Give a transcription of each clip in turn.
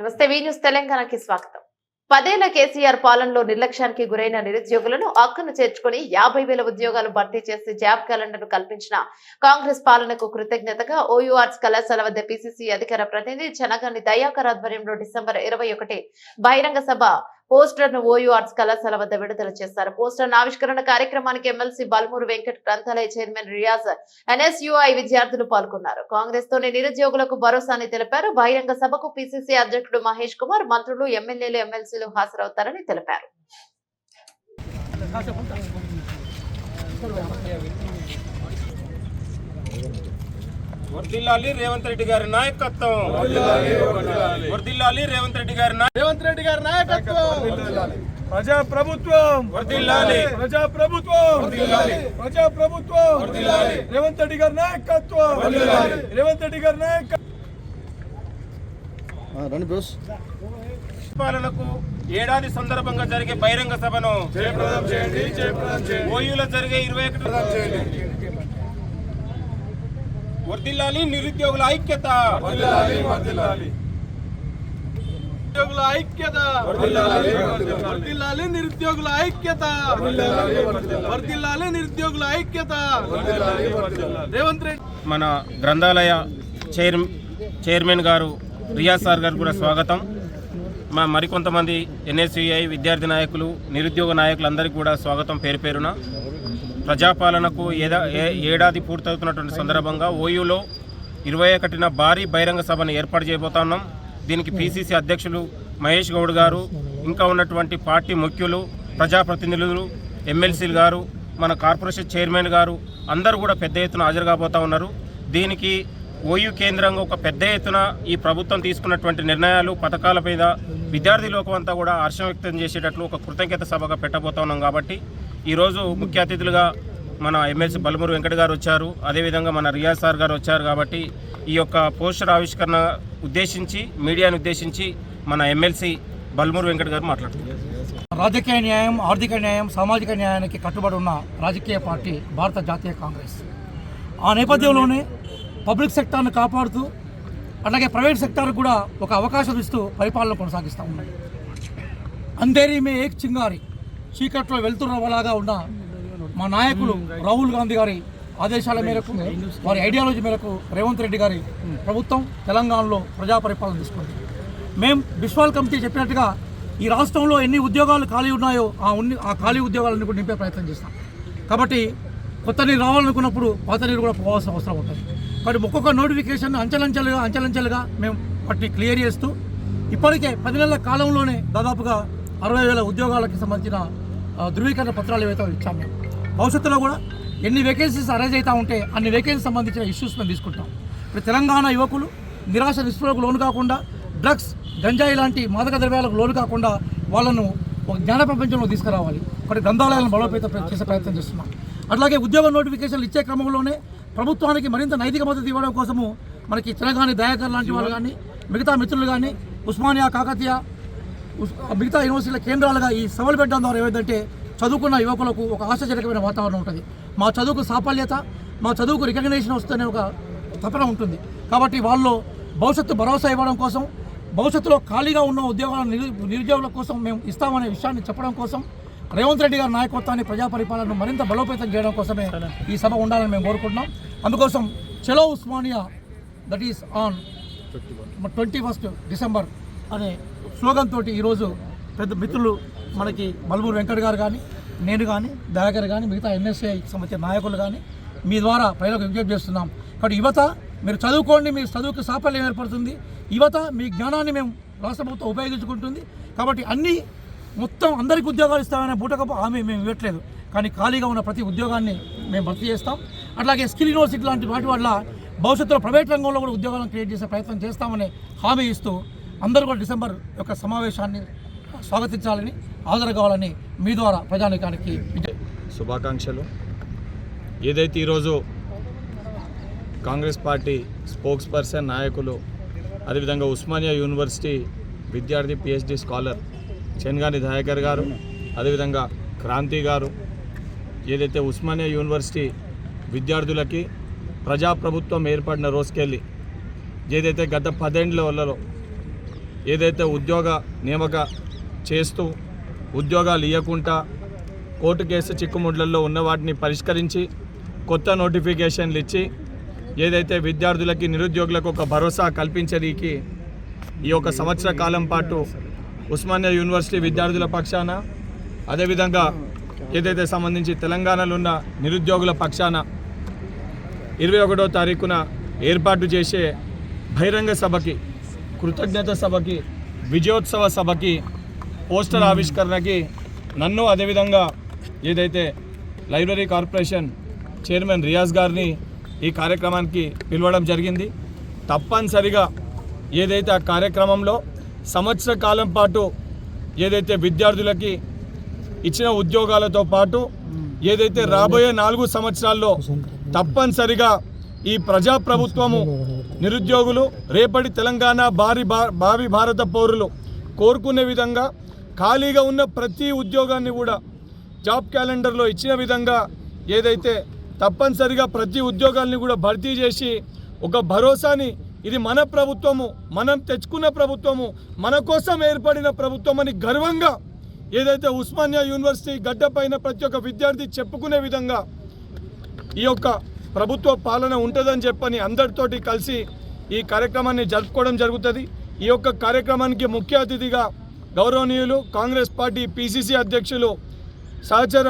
నమస్తే వి న్యూస్ తెలంగాణకి స్వాగతం. పదేళ్ళ కేసీఆర్ పాలనలో నిర్లక్ష్యానికి గురైన నిరుద్యోగులను హక్కును చేర్చుకుని యాభై వేల ఉద్యోగాలు భర్తీ చేసి జాబ్ క్యాలెండర్ను కల్పించిన కాంగ్రెస్ పాలనకు కృతజ్ఞతగా ఓయూఆర్ట్స్ కళాశాల వద్ద పిసిసి అధికార ప్రతినిధి చనగాని దయాకర్ ఆధ్వర్యంలో డిసెంబర్ ఇరవై ఒకటి బహిరంగ సభ పోస్టర్ను కళాశాల వద్ద విడుదల చేశారు. పోస్టర్ ఆవిష్కరణ కార్యక్రమానికి ఎమ్మెల్సీ బల్మూరు వెంకట్ గ్రంథాలయ చైర్మన్ రియాజ్ ఎన్ఎస్యుఐ విద్యార్థులు పాల్గొన్నారు. కాంగ్రెస్ తోని నిరుద్యోగులకు భరోసాని తెలిపారు. బహిరంగ సభకు పిసిసి అధ్యక్షుడు మహేష్ కుమార్ మంత్రులు ఎమ్మెల్యేలు ఎమ్మెల్సీలు హాజరవుతారని తెలిపారు. వర్దిల్లాలి రేవంత్ రెడ్డి గారి నాయకత్వం. వర్దిల్లాలి. రేవంత్ రెడ్డి గారి రేవంత్ రెడ్డి గారి నాయకత్వం. ప్రజా ప్రభుత్వం వర్దిల్లాలి. ప్రజా ప్రభుత్వం ప్రజా ప్రభుత్వం రేవంత్ రెడ్డి గారి నాయకత్వం. రేవంత్ రెడ్డి గారి నాయకత్వం రండి బ్రోస్ పాలనకు ఏడాది సందర్భంగా జరిగే బహిరంగ సభను జయప్రదం చేయండి జయప్రదం చేయండి. ఓయూలో జరిగే ఇరవై ఒకటి వర్దిల్లాలి నిరుద్యోగుల ఐక్యత. నిరుద్యోగుల ఐక్యత. వర్ధిల్లాలి నిరుద్యోగుల ఐక్యత. వర్ధిల్లాలి నిరుద్యోగుల ఐక్యత. రేవంత్ రెడ్డి. మన గ్రంథాలయ చైర్ చైర్మన్ గారు రియాజ్ సార్ గారు కూడా స్వాగతం. మా మరికొంతమంది ఎన్ఎస్యుఐ విద్యార్థి నాయకులు నిరుద్యోగ నాయకులందరికీ కూడా స్వాగతం పేరు పేరున. ప్రజాపాలనకు ఏదా ఏ- ఏడాది పూర్తవుతున్నటువంటి సందర్భంగా ఓయూలో ఇరవై ఒకటిన భారీ బహిరంగ సభను ఏర్పాటు చేయబోతున్నాం. దీనికి పిసిసి అధ్యక్షులు మహేష్ గౌడ్ గారు ఇంకా ఉన్నటువంటి పార్టీ ముఖ్యులు ప్రజాప్రతినిధులు ఎమ్మెల్సీలు గారు మన కార్పొరేషన్ చైర్మన్ గారు అందరూ కూడా పెద్ద ఎత్తున హాజరు కాబోతూ ఉన్నారు. దీనికి ఓయూ కేంద్రంగా ఒక పెద్ద ఎత్తున ఈ ప్రభుత్వం తీసుకున్నటువంటి నిర్ణయాలు పథకాల మీద విద్యార్థి లోకం అంతా కూడా హర్షం వ్యక్తం చేసేటట్లు ఒక కృతజ్ఞత సభగా పెట్టబోతున్నాం కాబట్టి ఈరోజు ముఖ్య అతిథులుగా మన ఎమ్మెల్సీ బలమూరు వెంకట గారు వచ్చారు. అదేవిధంగా మన రియాజ్ సార్ గారు వచ్చారు కాబట్టి ఈ యొక్క పోస్టర్ ఆవిష్కరణ ఉద్దేశించి మీడియాను ఉద్దేశించి మన ఎమ్మెల్సీ బలమూరు వెంకట గారు మాట్లాడుతున్నారు. రాజకీయ న్యాయం ఆర్థిక న్యాయం సామాజిక న్యాయానికి కట్టుబడి ఉన్న రాజకీయ పార్టీ భారత జాతీయ కాంగ్రెస్. ఆ నేపథ్యంలోనే పబ్లిక్ సెక్టార్ను కాపాడుతూ అలాగే ప్రైవేట్ సెక్టార్కు కూడా ఒక అవకాశం ఇస్తూ పరిపాలన కొనసాగిస్తూ ఉన్నాయి అంధేరి మే ఏక్ చింగారి చీకట్లో వెళ్తున్నలాగా ఉన్న మా నాయకులు రాహుల్ గాంధీ గారి ఆదేశాల మేరకు వారి ఐడియాలజీ మేరకు రేవంత్ రెడ్డి గారి ప్రభుత్వం తెలంగాణలో ప్రజా పరిపాలన తీసుకుంది. మేము బిస్వాల్ కమిటీ చెప్పినట్టుగా ఈ రాష్ట్రంలో ఎన్ని ఉద్యోగాలు ఖాళీ ఉన్నాయో ఆ ఉన్ని ఆ ఖాళీ ఉద్యోగాలను కూడా నింపే ప్రయత్నం చేస్తాం. కాబట్టి కొత్త నీరు రావాలనుకున్నప్పుడు పాత నీరు కూడా పోవాల్సిన అవసరం ఉంటుంది. కాబట్టి ఒక్కొక్క నోటిఫికేషన్ అంచెలంచెలుగా అంచెలంచెలుగా మేము వాటిని క్లియర్ చేస్తూ ఇప్పటికే పది నెలల కాలంలోనే దాదాపుగా అరవై వేల ఉద్యోగాలకు సంబంధించిన ధృవీకరణ పత్రాలు ఏవైతే ఇచ్చాము భవిష్యత్తులో కూడా ఎన్ని వేకెన్సీస్ అరేంజ్ అవుతా ఉంటే అన్ని వేకెన్సీ సంబంధించిన ఇష్యూస్ మేము తీసుకుంటాం. ఇప్పుడు తెలంగాణ యువకులు నిరాశ నిస్పృహకు లోను కాకుండా డ్రగ్స్ గంజాయి లాంటి మాదక ద్రవ్యాలకు లోను కాకుండా వాళ్ళను ఒక జ్ఞాన ప్రపంచంలో తీసుకురావాలి. ఒకటి గ్రంథాలయాలను బలోపేతం చేసే ప్రయత్నం చేస్తున్నాం. అట్లాగే ఉద్యోగ నోటిఫికేషన్లు ఇచ్చే క్రమంలోనే ప్రభుత్వానికి మరింత నైతిక మద్దతు ఇవ్వడం కోసము మనకి తెలంగాణ దయాకర్ లాంటి వాళ్ళు కానీ మిగతా మిత్రులు కానీ ఉస్మానియా కాకతీయ మిగతా యూనివర్సిటీల కేంద్రాలుగా ఈ సవాలు పెట్టడం ద్వారా ఏమైందంటే చదువుకున్న యువకులకు ఒక ఆశాజనకమైన వాతావరణం ఉంటుంది. మా చదువుకు సాఫల్యత మా చదువుకు రికగ్నేషన్ వస్తేనే ఒక తపన ఉంటుంది. కాబట్టి వాళ్ళు భవిష్యత్తు భరోసా ఇవ్వడం కోసం భవిష్యత్తులో ఖాళీగా ఉన్న ఉద్యోగాల నిరు- నిరుద్యోగుల కోసం మేము ఇస్తామనే విషయాన్ని చెప్పడం కోసం రేవంత్ రెడ్డి గారి నాయకత్వాన్ని ప్రజా పరిపాలనను మరింత బలోపేతం చేయడం కోసమే ఈ సభ ఉండాలని మేము కోరుకుంటున్నాం. అందుకోసం చలో Osmania that is on twenty first December అనే స్లోగన్ తోటి ఈరోజు పెద్ద మిత్రులు మనకి బల్మూరు వెంకట్ గారు కానీ నేను కానీ దయాకర్ కానీ మిగతా ఎన్ఎస్ఐ సంబంధించిన నాయకులు కానీ మీ ద్వారా ప్రజలకు విజ్ఞప్తి చేస్తున్నాం. కాబట్టి యువత మీరు చదువుకోండి మీ చదువుకు సాఫల్యం ఏర్పడుతుంది. యువత మీ జ్ఞానాన్ని మేము రాష్ట్ర ప్రభుత్వం ఉపయోగించుకుంటుంది. కాబట్టి అన్ని మొత్తం అందరికీ ఉద్యోగాలు ఇస్తామనే బూటకపు హామీ మేము ఇవ్వట్లేదు. కానీ ఖాళీగా ఉన్న ప్రతి ఉద్యోగాన్ని మేము భర్తీ చేస్తాం. అట్లాగే స్కిల్ యూనివర్సిటీ లాంటి వాటి వల్ల భవిష్యత్తులో ప్రైవేట్ రంగంలో కూడా ఉద్యోగాలను క్రియేట్ చేసే ప్రయత్నం చేస్తామని హామీ ఇస్తూ అందరూ కూడా డిసెంబర్ యొక్క సమావేశాన్ని స్వాగతించాలని హాజరు కావాలని మీ ద్వారా ప్రజానికానికి శుభాకాంక్షలు. ఏదైతే ఈరోజు కాంగ్రెస్ పార్టీ స్పోక్స్ పర్సన్ నాయకులు అదేవిధంగా ఉస్మానియా యూనివర్సిటీ విద్యార్థి పిహెచ్డి స్కాలర్ చెన్గాని దయాకర్ గారు అదేవిధంగా క్రాంతి గారు ఏదైతే ఉస్మానియా యూనివర్సిటీ విద్యార్థులకి ప్రజాప్రభుత్వం ఏర్పడిన రోజుకెళ్ళి ఏదైతే గత పదేండ్లలో ఏదైతే ఉద్యోగ నియామక చేస్తూ ఉద్యోగాలు ఇవ్వకుండా కోర్టు కేసు చిక్కుముడ్లలో ఉన్న వాటిని పరిష్కరించి కొత్త నోటిఫికేషన్లు ఇచ్చి ఏదైతే విద్యార్థులకి నిరుద్యోగులకు ఒక భరోసా కల్పించడానికి ఈ ఒక సంవత్సర కాలం పాటు ఉస్మానియా యూనివర్సిటీ విద్యార్థుల పక్షాన అదేవిధంగా ఏదైతే సంబంధించి తెలంగాణలో ఉన్న నిరుద్యోగుల పక్షాన ఇరవై ఒకటో తారీఖున ఏర్పాటు చేసే బహిరంగ సభకి కృతజ్ఞత సభకి విజయోత్సవ సభకి పోస్టర్ ఆవిష్కరణకి నన్ను అదేవిధంగా ఏదైతే లైబ్రరీ కార్పొరేషన్ చైర్మన్ రియాజ్ గారిని ఈ కార్యక్రమానికి పిలవడం జరిగింది. తప్పనిసరిగా ఏదైతే ఆ కార్యక్రమంలో సంవత్సర కాలం పాటు ఏదైతే విద్యార్థులకి ఇచ్చిన ఉద్యోగాలతో పాటు ఏదైతే రాబోయే నాలుగు సంవత్సరాల్లో తప్పనిసరిగా ఈ ప్రజాప్రభుత్వము నిరుద్యోగులు రేపటి తెలంగాణ భారీ భా- భావి భారత పౌరులు కోరుకునే విధంగా ఖాళీగా ఉన్న ప్రతి ఉద్యోగాన్ని కూడా జాబ్ క్యాలెండర్లో ఇచ్చిన విధంగా ఏదైతే తప్పనిసరిగా ప్రతి ఉద్యోగాల్ని కూడా భర్తీ చేసి ఒక భరోసాని ఇది మన ప్రభుత్వము మనం తెచ్చుకున్న ప్రభుత్వము మన కోసం ఏర్పడిన ప్రభుత్వం అని గర్వంగా ఏదైతే ఉస్మానియా యూనివర్సిటీ గడ్డపైన ప్రతి ఒక్క విద్యార్థి చెప్పుకునే విధంగా ఈ యొక్క ప్రభుత్వ పాలన ఉంటుందని చెప్పని అందరితోటి కలిసి ఈ కార్యక్రమాన్ని జరుపుకోవడం జరుగుతుంది. ఈ యొక్క కార్యక్రమానికి ముఖ్య అతిథిగా గౌరవనీయులు కాంగ్రెస్ పార్టీ పిసిసి అధ్యక్షులు సహచర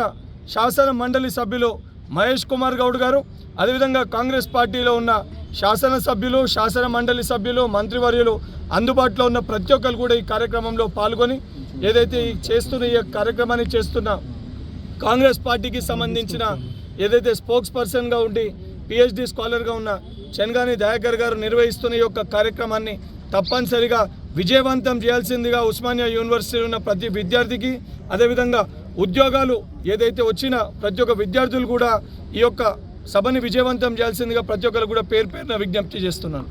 శాసన మండలి సభ్యులు మహేష్ కుమార్ గౌడ్ గారు అదేవిధంగా కాంగ్రెస్ పార్టీలో ఉన్న శాసన సభ్యులు శాసన మండలి సభ్యులు మంత్రివర్యులు అందుబాటులో ఉన్న ప్రతి ఒక్కరు కూడా ఈ కార్యక్రమంలో పాల్గొని ఏదైతే చేస్తున్న ఈ కార్యక్రమాన్ని చేస్తున్న కాంగ్రెస్ పార్టీకి సంబంధించిన ఏదైతే స్పోక్స్ పర్సన్గా ఉండి పిహెచ్డి స్కాలర్గా ఉన్న చెన్గాని దయాకర్ గారు నిర్వహిస్తున్న ఈ యొక్క కార్యక్రమాన్ని తప్పనిసరిగా విజయవంతం చేయాల్సిందిగా ఉస్మానియా యూనివర్సిటీలో ఉన్న ప్రతి విద్యార్థికి అదేవిధంగా ఉద్యోగాలు ఏదైతే వచ్చినా ప్రతి ఒక్క విద్యార్థులు కూడా ఈ యొక్క సభని విజయవంతం చేయాల్సిందిగా ప్రతి ఒక్కరు కూడా పేరు పేరున విజ్ఞప్తి చేస్తున్నాను.